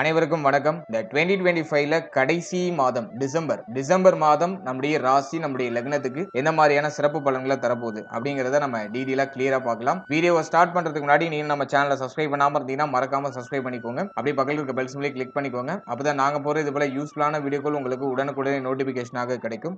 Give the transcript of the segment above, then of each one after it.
அனைவருக்கும் வணக்கம். இந்த டுவெண்ட்டி டுவெண்ட்டி ஃபைவ்ல கடைசி மாதம் டிசம்பர். டிசம்பர் மாதம் நம்முடைய ராசி நம்முடைய லக்னத்துக்கு எந்த மாதிரியான சிறப்பு பலன்களை தரப்போகுது அப்படிங்கிறத நம்ம டீடெயிலாக கிளியரா பார்க்கலாம். வீடியோவை ஸ்டார்ட் பண்றதுக்கு முன்னாடி நீங்க நம்ம சேனலை சப்ஸ்கிரைப் பண்ணாம இருந்தீங்கன்னா மறக்காம சப்ஸ்கிரைப் பண்ணிக்கோங்க. அப்படி பக்கத்தில் இருக்க பெல் சிம்லே கிளிக் பண்ணிக்கோங்க. அப்பதான் நாங்க போற இது போல யூஸ்ஃபுல்லான வீடியோக்கள் உங்களுக்கு உடனுக்குடனே நோட்டிபிகேஷனாக கிடைக்கும்.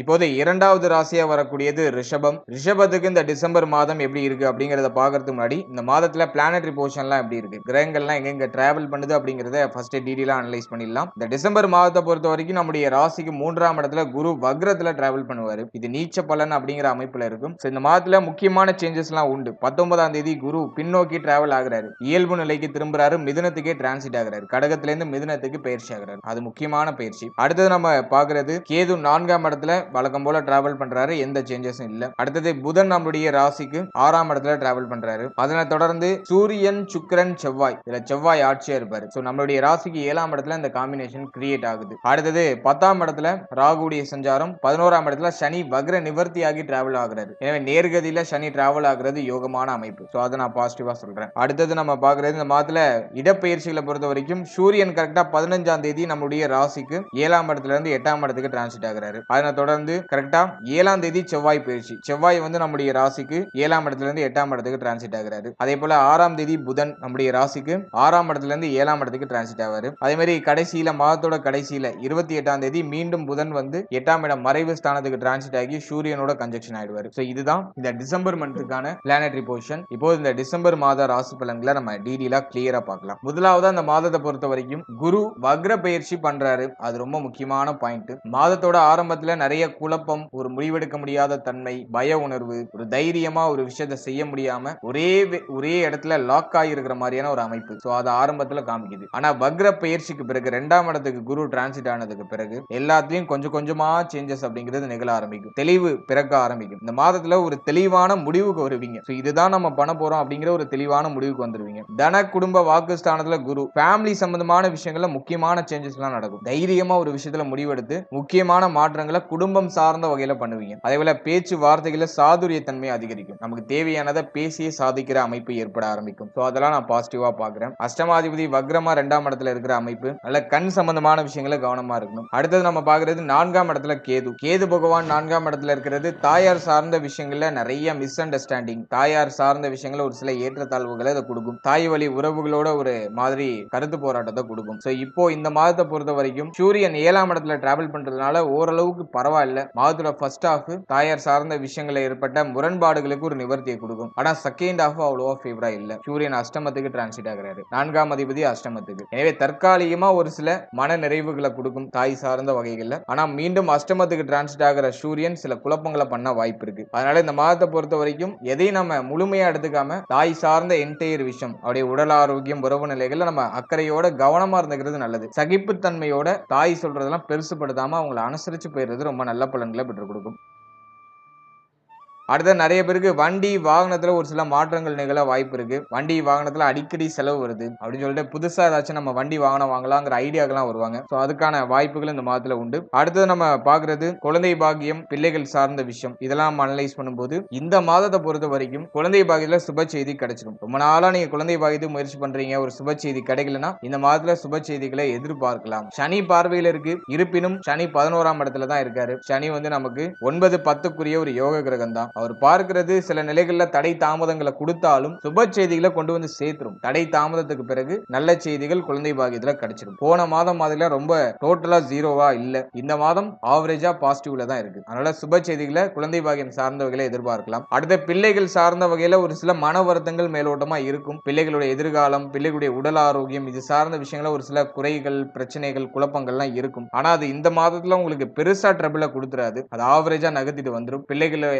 இப்போது இரண்டாவது ராசியாக வரக்கூடியது ரிஷபம். ரிஷபத்துக்கு இந்த டிசம்பர் மாதம் எப்படி இருக்கு அப்படிங்கிறத பார்க்கறதுக்கு முன்னாடி இந்த மாதத்துல பிளானட்ரி போர்ஷன்லாம் எப்படி இருக்கு? கிரகங்கள்லாம் எங்கெங்க டிராவல் பண்ணுது அப்படிங்கிறத ஃபர்ஸ்ட் டீடெயிலாக அனலைஸ் பண்ணிடலாம். இந்த டிசம்பர் மாதத்தை பொறுத்த வரைக்கும் நம்முடைய ராசிக்கு மூன்றாம் இடத்துல குரு வக்ரத்துல டிராவல் பண்ணுவார். இது நீச்ச பலன் அப்படிங்கிற அமைப்புல இருக்கும். இந்த மாதத்துல முக்கியமான சேஞ்சஸ்லாம் உண்டு. பத்தொன்பதாம் தேதி குரு பின்னோக்கி டிராவல் ஆகிறாரு. இயல்பு நிலைக்கு திரும்புறாரு. மிதனத்துக்கே டிரான்சிட் ஆகிறார். கடகத்திலேருந்து மிதனத்துக்கு பயிற்சி ஆகிறார். அது முக்கியமான பயிற்சி. அடுத்தது நம்ம பாக்குறது கேது நான்காம் இடத்துல வழக்கம் போல டிராவல் பண்றாரு எந்த சேஞ்சஸும் இல்ல. அடுத்தது புதன் நம்முடைய ராசிக்கு ஆறாம் இடத்துல டிராவல் பண்றாரு. அதனை தொடர்ந்து சூரியன் சுக்கரன் செவ்வாய் இதுல செவ்வாய் ஆட்சியா இருப்பாரு. சோ நம்மளுடைய ராசிக்கு ஏழாம் இடத்துல இந்த காம்பினேஷன் கிரியேட் ஆகுது. அடுத்தது பத்தாம் இடத்துல ராகுடைய சஞ்சாரம் பதினோராம் இடத்துல சனி வக்ர நிவர்த்தி ஆகி டிராவல் ஆகுறாரு. எனவே நேர்கதியில சனி டிராவல் ஆகுறது யோகமான அமைப்பு. சோ அதை நான் பாசிட்டிவா சொல்றேன். அடுத்தது நம்ம பாக்குறது இந்த மாதத்துல இடப்பெயர்ச்சிகளை பொறுத்த வரைக்கும் சூரியன் கரெக்டா பதினஞ்சாம் தேதி நம்மளுடைய ராசிக்கு ஏழாம் இடத்துல இருந்து எட்டாம் இடத்துக்கு டிரான்சிட் ஆகுறாரு. அதனை தொடர்ந்து கரெக்டா ஏழாம் தேதி செவ்வாய் பயிற்சி செவ்வாய் வந்து நம்முடைய ராசிக்கு ஏழாம் இடத்துல இருந்து எட்டாம் இடத்துக்கு டிரான்சிட் ஆகிறாரு. அதே போல ஆறாம் தேதி புதன் நம்முடைய ராசிக்கு ஆறாம் இடத்துல இருந்து ஏழாம் இடத்துக்கு டிரான்சிட் ஆவாரு. அதே மாதிரி கடைசியில மாதத்தோட கடைசியில இருபத்தி எட்டாம் தேதி மீண்டும் புதன் வந்து எட்டாம் இடம் மறைவு ஸ்தானத்துக்கு டிரான்சிட் ஆகி சூரியனோட கன்ஜெக்ஷன் ஆயிடுவாரு. ஸோ இதுதான் இந்த டிசம்பர் மந்த்துக்கான பிளானட்ரி பொசிஷன் இப்போ இந்த டிசம்பர் மாத ராசி பலன்களை நம்ம டீடெயிலா கிளியரா பார்க்கலாம். முதலாவது அந்த மாதத்தை பொறுத்த வரைக்கும் குரு வக்ர பயிற்சி பண்றாரு. அது ரொம்ப முக்கியமான பாயிண்ட் மாதத்தோட ஆரம்பத்துல நிறைய குழப்பம் ஒரு முடிவெடுக்க முடியாத தன்மை பய உணர்வு ஒரு தைரியமா ஒரு விஷயத்த செய்ய முடியாம ஒரே ஒரே இடத்துல லாக் ஆகிருக்கிற மாதிரியான ஒரு அமைப்பு. சோ அதை ஆரம்பத்துல காமிக்குது. ஆனா வக்ர பயிற்சிக்கு பிறகு ரெண்டாம் இடத்துக்கு குரு டிரான்சிட் ஆனதுக்கு பிறகு எல்லாத்துலயும் கொஞ்சம் கொஞ்சமா சேஞ்சஸ் அப்படிங்கிறது நிகழ ஆரம்பிக்கும். தெளிவு பிறக்க ஆரம்பிக்கும். இந்த மாதத்துல ஒரு தெளிவான முடிவுக்கு வருவீங்க. சோ இதுதான் நம்ம பண்ண போறோம் அப்படிங்கிற ஒரு தெளிவான முடிவுக்கு வந்துருவீங்க. தன குடும்ப வாக்கு ஸ்தானத்துல குரு. ஃபேமிலி சம்பந்தமான விஷயங்கள்ல முக்கியமான சேஞ்சஸ் எல்லாம் நடக்கும். தைரியமா ஒரு விஷயத்துல முடிவெடுத்து முக்கியமான மாற்றங்களை குடும்ப குடும்பம் சார்ந்த வகையில பண்ணுவீங்க. அதே போல பேச்சு வார்த்தைகள சாதுரிய தன்மை அதிகரிக்கும். நமக்கு தேவையானதை பேசியே சாதிக்கிற அமைப்பு ஏற்பட ஆரம்பிக்கும். ஸோ அதெல்லாம் நான் பாசிட்டிவா பாக்குறேன். அஷ்டமாதிபதி வக்ரமா ரெண்டாம் இடத்துல இருக்கிற அமைப்பு நல்ல கண் சம்பந்தமான விஷயங்கள கவனமா இருக்கணும். அடுத்தது நம்ம பாக்குறது நான்காம் இடத்துல கேது. கேது பகவான் நான்காம் இடத்துல இருக்கிறது தாயார் சார்ந்த விஷயங்கள்ல நிறைய மிஸ் அண்டர்ஸ்டாண்டிங் தாயார் சார்ந்த விஷயங்கள ஒரு சில ஏற்றத்தாழ்வுகளை அதை கொடுக்கும். தாய் வழி உறவுகளோட ஒரு மாதிரி கருத்து போராட்டத்தை கொடுக்கும். சோ இப்போ இந்த மாதத்தை பொறுத்த வரைக்கும் சூரியன் ஏழாம் இடத்துல டிராவல் பண்றதுனால ஓரளவுக்கு பரவாயில்ல மாதத்தோட ஃபர்ஸ்ட் ஹாஃப் தாயார் சார்ந்த விஷயங்கள்ல ஏற்பட்ட முரண்பாடுகளுக்கு ஒரு நிவர்த்தியை கொடுக்கும். ஆனா செகண்ட் ஹாஃப் அவ்வளோவா ஃபேவரா இல்ல. சூரியன் அஷ்டமத்துக்கு டிரான்சிட் ஆகிறாரு. நான்காம் அதிபதி அஷ்டமத்துக்கு. எனவே தற்காலிகமா ஒரு சில மன நிறைவுகளை கொடுக்கும் தாய் சார்ந்த வகைகள்ல. ஆனா மீண்டும் அஷ்டமத்துக்கு டிரான்சிட் ஆகிற சூரியன் சில குழப்பங்களை பண்ண வாய்ப்பு இருக்கு. அதனால இந்த மாதத்தை பொறுத்த வரைக்கும் எதையும் நம்ம முழுமையா எடுத்துக்காம தாய் சார்ந்த என்டையர் விஷயம் அவருடைய உடல் ஆரோக்கியம் உறவு நிலைகள்ல நம்ம அக்கறையோட கவனமா இருந்துக்கிறது நல்லது. சகிப்புத்தன்மையோட தாய் சொல்றதெல்லாம் பெருசுபடுத்தாம அவங்களை அனுசரிச்சு போயிடுறது ரொம்ப நல்ல பலன்களை பெற்றுக் கொடுக்கும். அடுத்த நிறைய பேருக்கு வண்டி வாகனத்தில் ஒரு சில மாற்றங்கள் நிகழ வாய்ப்பு இருக்குது வண்டி வாகனத்தில் அடிக்கடி செலவு வருது. அப்படின்னு சொல்லிட்டு புதுசாக ஏதாச்சும் நம்ம வண்டி வாகனம் வாங்கலாங்கிற ஐடியாக்கெல்லாம் வருவாங்க. ஸோ அதுக்கான வாய்ப்புகள் இந்த மாதத்தில் உண்டு. அடுத்தது நம்ம பார்க்குறது குழந்தை பாக்கியம் பிள்ளைகள் சார்ந்த விஷயம். இதெல்லாம் நம்ம அனலைஸ் பண்ணும்போது இந்த மாதத்தை பொறுத்த வரைக்கும் குழந்தை பாக்கியத்தில் சுப செய்தி கிடைச்சிடும் ரொம்ப நாளாக நீங்கள் குழந்தை பாக்கியத்துக்கு முயற்சி பண்ணுறீங்க ஒரு சுப செய்தி கிடைக்கலனா இந்த மாதத்தில் சுப செய்திகளை எதிர்பார்க்கலாம். சனி பார்வையில் இருக்கு. இருப்பினும் சனி பதினோராம் இடத்துல தான் இருக்காரு. சனி வந்து நமக்கு ஒன்பது பத்துக்குரிய ஒரு யோக கிரகம் தான் அவர் பார்க்கிறது சில நிலைகள்ல தடை தாமதங்களை கொடுத்தாலும் சுப செய்திகளை கொண்டு வந்து சேர்த்துரும். தடை தாமதத்துக்கு பிறகு நல்ல செய்திகள் குழந்தை பாகியத்துல கிடைச்சிடும் போன மாதம் மாதிரில ரொம்ப டோட்டலா ஜீரோவா இல்ல. இந்த மாதம் ஆவரேஜா பாசிட்டிவ்ல தான் இருக்கு. அதனால சுப செய்திகளை குழந்தை பாகியம் சார்ந்த வகையில எதிர்பார்க்கலாம். அடுத்த பிள்ளைகள் சார்ந்த வகையில ஒரு சில மன வருத்தங்கள் மேலோட்டமா இருக்கும். பிள்ளைகளுடைய எதிர்காலம் பிள்ளைகளுடைய உடல் ஆரோக்கியம் இது சார்ந்த விஷயங்கள ஒரு சில குறைகள் பிரச்சனைகள் குழப்பங்கள்லாம் இருக்கும். ஆனா அது இந்த மாதத்துல உங்களுக்கு பெருசா ட்ரபிள கொடுத்துறாது. அது ஆவரேஜா நகர்த்திட்டு வந்துடும் பிள்ளைகளை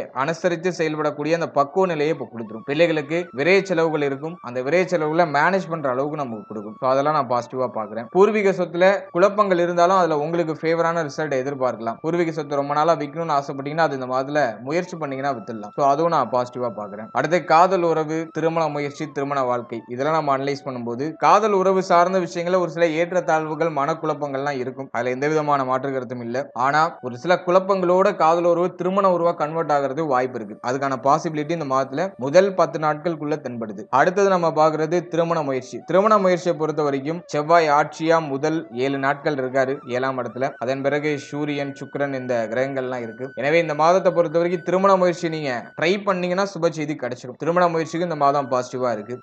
அனுசரித்து செயல்படக்கூடிய அந்த பக்குவ நிலையை இப்போ கொடுத்துரும். பிள்ளைகளுக்கு விரைய செலவுகள் இருக்கும். அந்த விரைய செலவுகளை மேனேஜ் பண்ற அளவுக்கு நமக்கு கொடுக்கும். ஸோ அதெல்லாம் நான் பாசிட்டிவா பாக்குறேன் பூர்வீக சொத்துல குழப்பங்கள் இருந்தாலும் அதுல உங்களுக்கு ஃபேவரான ரிசல்ட் எதிர்பார்க்கலாம். பூர்வீக சொத்து ரொம்ப நாளா விற்கணும்னு ஆசைப்பட்டீங்கன்னா அது இந்த மாதிரி முயற்சி பண்ணீங்கன்னா வித்துடலாம். ஸோ அதுவும் நான் பாசிட்டிவா பாக்குறேன் அடுத்து காதல் உறவு திருமண முயற்சி திருமண வாழ்க்கை. இதெல்லாம் நம்ம அனலைஸ் பண்ணும்போது காதல் உறவு சார்ந்த விஷயங்கள ஒரு சில ஏற்றத்தாழ்வுகள் மனக்குழப்பங்கள்லாம் இருக்கும். அதுல எந்த விதமான மாற்று கருத்தும் இல்லை. ஆனா ஒரு சில குழப்பங்களோட காதல் உறவு திருமண உறவா கன்வெர்ட் ஆகிறது வாய்ப்பு வாய்ப்பு இருக்கு அதுக்கான பாசிபிலிட்டி இந்த மாதத்துல முதல் பத்து நாட்களுக்குள்ள தென்படுது. அடுத்தது நம்ம பாக்குறது திருமண முயற்சி. திருமண முயற்சியை பொறுத்த வரைக்கும் செவ்வாய் ஆட்சியா முதல் ஏழு நாட்கள் இருக்காரு ஏழாம் இடத்துல. அதன் பிறகு சூரியன் சுக்கிரன் இந்த கிரகங்கள்லாம் இருக்கு. எனவே இந்த மாதத்தை பொறுத்த வரைக்கும் திருமண முயற்சி நீங்க ட்ரை பண்ணீங்கன்னா சுப செய்தி கிடைச்சிடும் திருமண முயற்சிக்கு இந்த மாதம் பாசிட்டிவா இருக்கு.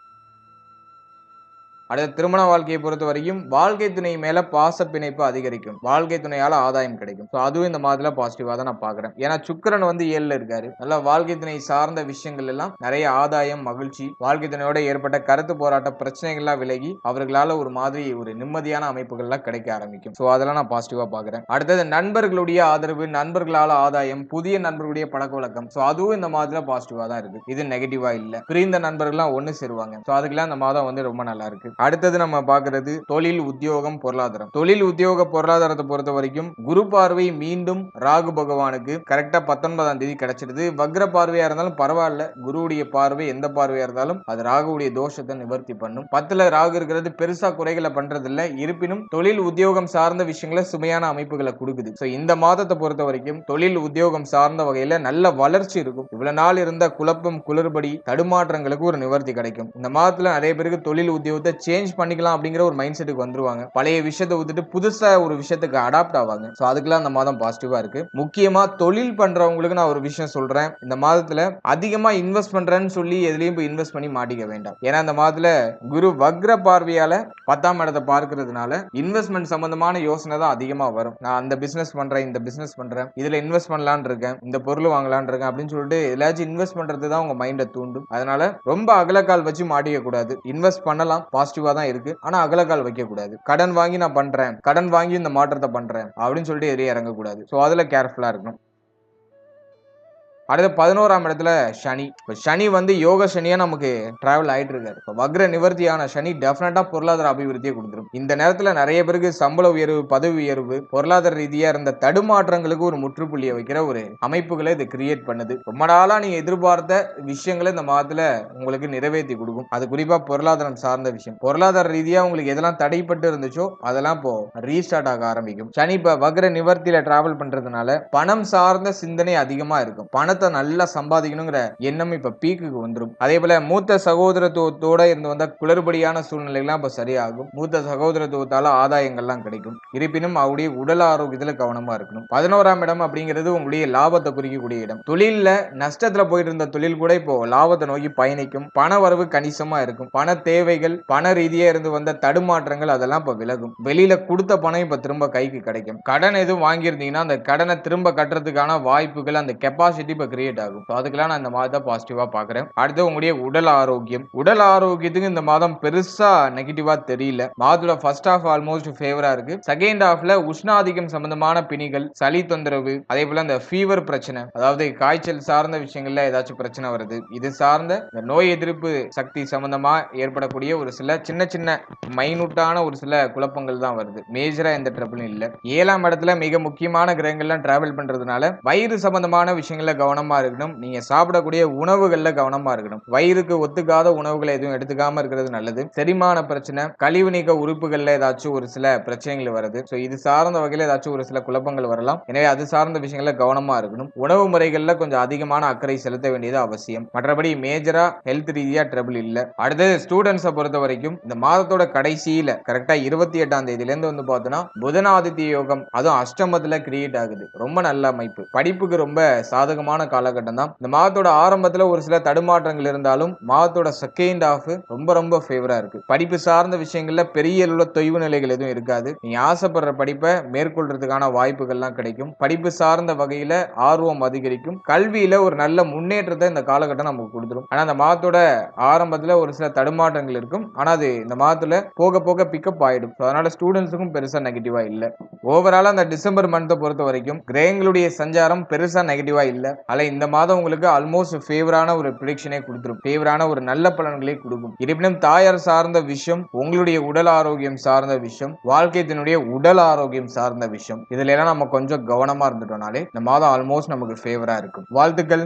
அடுத்த திருமண வாழ்க்கையை பொறுத்த வரைக்கும் வாழ்க்கை துணை மேல பாச பிணைப்பு அதிகரிக்கும். வாழ்க்கை துணையால ஆதாயம் கிடைக்கும். ஸோ அதுவும் இந்த மாதத்துல பாசிட்டிவா தான் நான் பாக்குறேன். ஏன்னா சுக்கரன் வந்து ஏழுல இருக்காரு. நல்லா வாழ்க்கை துணை சார்ந்த விஷயங்கள் எல்லாம் நிறைய ஆதாயம் மகிழ்ச்சி வாழ்க்கை துணையோட ஏற்பட்ட கருத்து போராட்ட பிரச்சனைகள்லாம் விலகி அவர்களால ஒரு மாதிரி ஒரு நிம்மதியான அமைப்புகள்லாம் கிடைக்க ஆரம்பிக்கும். ஸோ அதெல்லாம் நான் பாசிட்டிவா பாக்குறேன். அடுத்தது நண்பர்களுடைய ஆதரவு நண்பர்களால ஆதாயம் புதிய நண்பர்களுடைய பழக்க வழக்கம். ஸோ அதுவும் இந்த மாதத்துல பாசிட்டிவா தான் இருக்கு. இது நெகட்டிவா இல்ல. பிரிந்த நண்பர்கள்லாம் ஒன்னு சேருவாங்க. ஸோ அதுக்கெல்லாம் இந்த மாதம் வந்து ரொம்ப நல்லா இருக்கு. அடுத்தது நம்ம பார்க்கறது தொழில் உத்தியோகம் பொருளாதாரம். தொழில் உத்தியோக பொருளாதாரத்தை பொறுத்த வரைக்கும் குரு பார்வை மீண்டும் ராகு பகவானுக்கு கரெக்டா பத்தொன்பதாம் தேதி கிடைச்சிடுது வக்ர பார்வையா இருந்தாலும் பரவாயில்ல. குருவுடைய பார்வை எந்த பார்வையா இருந்தாலும் அது ராகுவுடைய தோஷத்தை நிவர்த்தி பண்ணும். பத்துல ராகு இருக்கிறது பெருசா குறைகளை பண்றது இல்ல இருப்பினும் தொழில் உத்தியோகம் சார்ந்த விஷயங்களை சுமையான அமைப்புகளை கொடுக்குது. ஸோ இந்த மாதத்தை பொறுத்த வரைக்கும் தொழில் உத்தியோகம் சார்ந்த வகையில நல்ல வளர்ச்சி இருக்கும். இவ்வளவு நாள் இருந்த குழப்பம் குளறுபடி தடுமாற்றங்களுக்கு ஒரு நிவர்த்தி கிடைக்கும். இந்த மாதத்துல நிறைய பேருக்கு தொழில் உத்தியோகத்தை சேஞ்ச் பண்ணிக்கலாம் அப்படிங்கிற ஒரு மைண்ட் செட்டுக்கு வந்துருவாங்க. பழைய விஷயத்தை விட்டுட்டு புதுசா ஒரு விஷயத்துக்கு அடாப்ட் ஆவாங்க. ஸோ அதுக்கெல்லாம் இந்த மாதம் பாசிட்டிவா இருக்கு. முக்கியமா தொழில் பண்றவங்களுக்கு நான் ஒரு விஷயம் சொல்றேன். இந்த மாதத்துல அதிகமா இன்வெஸ்ட் பண்றேன்னு சொல்லி எதுலயும் போய் இன்வெஸ்ட் பண்ணி மாட்டிக்க வேண்டாம். ஏன்னா இந்த மாதத்துல குரு வக்ர பார்வையால பத்தாம் இடத்தை பார்க்கறதுனால இன்வெஸ்ட்மெண்ட் சம்பந்தமான யோசனை தான் அதிகமா வரும். நான் அந்த பிசினஸ் பண்றேன் இந்த பிசினஸ் பண்றேன் இதுல இன்வெஸ்ட் பண்ணலாம்னு இருக்கேன் இந்த பொருள் வாங்கலாம்னு இருக்கேன் அப்படின்னு சொல்லிட்டு எல்லாச்சும் இன்வெஸ்ட் பண்றது தான் உங்க மைண்டை தூண்டும். அதனால ரொம்ப அகலக்கால் வச்சு மாட்டிக்க கூடாது. இன்வெஸ்ட் பண்ணலாம் பாசிட்டிவ் தான் இருக்கு. ஆனா அகலக்கால் வைக்க கூடாது கடன் வாங்கி நான் பண்றேன். கடன் வாங்கி இந்த மாற்றத்தை பண்றேன். அப்படின்னு சொல்லிட்டு எதிரே இறங்கக்கூடாது. ஸோ அதுல கேர்ஃபுல்லா இருக்கணும். அடுத்து பதினோராம் இடத்துல சனி. இப்போ சனி வந்து யோக சனியாக நமக்கு டிராவல் ஆகிட்டு இருக்காரு இப்போ வக்ர நிவர்த்தியான சனி டெஃபினட்டாக பொருளாதார அபிவிருத்தியை கொடுத்துரும். இந்த நேரத்தில் நிறைய பேருக்கு சம்பள உயர்வு பதவி உயர்வு பொருளாதார ரீதியாக இருந்த தடுமாற்றங்களுக்கு ஒரு முற்றுப்புள்ளியை வைக்கிற ஒரு அமைப்புகளை இது கிரியேட் பண்ணுது. ரொம்ப நாளாக நீங்கள் எதிர்பார்த்த விஷயங்களை இந்த மாதத்தில் உங்களுக்கு நிறைவேற்றி கொடுக்கும். அது குறிப்பாக பொருளாதாரம் சார்ந்த விஷயம். பொருளாதார ரீதியாக உங்களுக்கு எதெல்லாம் தடைப்பட்டு இருந்துச்சோ அதெல்லாம் இப்போ ரீஸ்டார்ட் ஆக ஆரம்பிக்கும். சனி இப்போ வக்ர நிவர்த்தியில் டிராவல் பண்ணுறதுனால பணம் சார்ந்த சிந்தனை அதிகமாக இருக்கும். பணத்தை நல்லா சம்பாதிக்கணுங்கிற எண்ணம் இப்ப பீக்குக்கு வந்துடும் அதே போல மூத்த சகோதரத்துவத்தோட இருந்து வந்த குளறுபடியான சூழ்நிலைகள்லாம் இப்ப சரியாகும். மூத்த சகோதரத்துவத்தால ஆதாயங்கள்லாம் கிடைக்கும். இருப்பினும் அவருடைய உடல் ஆரோக்கியத்துல கவனமா இருக்கணும். பதினோராம் இடம் அப்படிங்கிறது உங்களுடைய லாபத்தை குறிக்கக்கூடிய இடம். தொழில்ல நஷ்டத்துல போயிட்டு இருந்த தொழில் கூட இப்போ லாபத்தை நோக்கி பயணிக்கும். பண வரவு கணிசமா இருக்கும். பண தேவைகள் பண ரீதியா இருந்து வந்த தடுமாற்றங்கள் அதெல்லாம் இப்ப விலகும். வெளியில கொடுத்த பணம் இப்ப திரும்ப கைக்கு கிடைக்கும். கடன் எதுவும் வாங்கியிருந்தீங்கன்னா அந்த கடனை திரும்ப கட்டுறதுக்கான வாய்ப்புகள் அந்த கெப்பாசிட்டி இப்ப கிரியேட் ஆகும். ஸோ அதுக்கெல்லாம் நான் இந்த தான் பாசிட்டிவ்வா பாக்குறேன் அடுத்து உங்களுடைய உடல் ஆரோக்கியம். உடல் ஆரோக்கியத்துக்கு இந்த மாதம் பெருசா நெகட்டிவாக தெரியல. மாதத்தோட ஃபர்ஸ்ட் ஹாஃப் ஆல்மோஸ்ட் ஃபேவரா இருக்கு. செகண்ட் ஹாஃப்ல உஷ்ணாதிக்கம் சம்பந்தமான பிணிகள் சளி தொந்தரவு அதே போல அந்த ஃபீவர் பிரச்சனை அதாவது காய்ச்சல் சார்ந்த விஷயங்கள்ல ஏதாச்சும் பிரச்சனை வருது. இது சார்ந்த இந்த நோய் எதிர்ப்பு சக்தி சம்பந்தமா ஏற்படக்கூடிய ஒரு சில சின்ன சின்ன மைனூட்டான ஒரு சில குழப்பங்கள் தான் வருது. மேஜரா எந்த ட்ரபிளும் இல்லை. ஏழாம் இடத்துல மிக முக்கியமான கிரகங்கள்லாம் டிராவல் பண்றதுனால வயிறு சம்பந்தமான விஷயங்கள்ல கவனம் இருக்கணும். நீங்க சாப்பிடக்கூடிய உணவுகளில் கவனமா இருக்கணும். வயிறுக்கு ஒத்துக்காத உணவுகளை எதுவும் எடுத்துக்காம இருக்கிறது நல்லது. செரிமான பிரச்சனை கழிவு நீக்க உறுப்புகளில் ஏதாச்சும் ஒரு சில பிரச்சனைகள் வருது. ஸோ இது சார்ந்த வகையில் ஏதாச்சும் ஒரு சில குழப்பங்கள் வரலாம். எனவே அது சார்ந்த விஷயங்களில் கவனமா இருக்கணும். உணவு முறைகளில் கொஞ்சம் அதிகமான அக்கறை செலுத்த வேண்டியது அவசியம். மற்றபடி மேஜரா ஹெல்த் ரீதியாக ட்ரபிள் இல்ல. அடுத்தது ஸ்டூடெண்ட்ஸை பொறுத்த வரைக்கும் இந்த மாதத்தோட கடைசியில் கரெக்டாக இருபத்தி எட்டாம் தேதியிலேருந்து வந்து பார்த்தோம்னா புதனாதித்ய யோகம் அதுவும் அஷ்டமத்துல கிரியேட் ஆகுது. ரொம்ப நல்ல அமைப்பு. படிப்புக்கு ரொம்ப சாதகமான காலகட்டம் தான் இந்த மாதத்தோட ஆரம்பத்துல ஒரு சில தடுமாற்றங்கள் இருந்தாலும் மாதத்தோட செகண்ட் ஆஃப் ரொம்ப ரொம்ப ஃபேவரா இருக்கு. படிப்பு சார்ந்த விஷயங்கள்ல பெரிய அளவுல தொய்வு நிலைகள் எதுவும் இருக்காது. நீங்க ஆசைப்படுற படிப்பை மேற்கொள்றதுக்கான வாய்ப்புகள்லாம் கிடைக்கும். படிப்பு சார்ந்த வகையில ஆர்வம் அதிகரிக்கும். கல்வியில ஒரு நல்ல முன்னேற்றத்தை இந்த காலகட்டம் நமக்கு கொடுத்துரும். ஆனா அந்த மாதத்தோட ஆரம்பத்துல ஒரு சில தடுமாற்றங்கள் இருக்கும். ஆனா அது இந்த மாதத்துல போக போக பிக்கப் ஆயிடும். அதனால ஸ்டூடெண்ட்ஸுக்கும் பெருசா நெகட்டிவா இல்ல. ஓவராலா அந்த டிசம்பர் மந்த்தை பொறுத்த வரைக்கும் கிரகங்களுடைய சஞ்சாரம் பெருசா நெகட்டிவா இல்ல. அல்ல இந்த மாதம் உங்களுக்கு ஆல்மோஸ்ட் ஃபேவரான ஒரு ப்ரிடிக்ஷனே கொடுத்துரும். ஃபேவரான ஒரு நல்ல பலன்களை கொடுக்கும். இருப்பினும் தாயார் சார்ந்த விஷயம் உங்களுடைய உடல் ஆரோக்கியம் சார்ந்த விஷயம் வாழ்க்கையத்தினுடைய உடல் ஆரோக்கியம் சார்ந்த விஷயம் இதுல எல்லாம் நம்ம கொஞ்சம் கவனமா இருந்துட்டோம்னாலே இந்த மாதம் ஆல்மோஸ்ட் நமக்கு ஃபேவரா இருக்கும். வாழ்த்துக்கள்.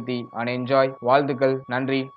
healthy and enjoy வாழ்த்துக்கள். நன்றி.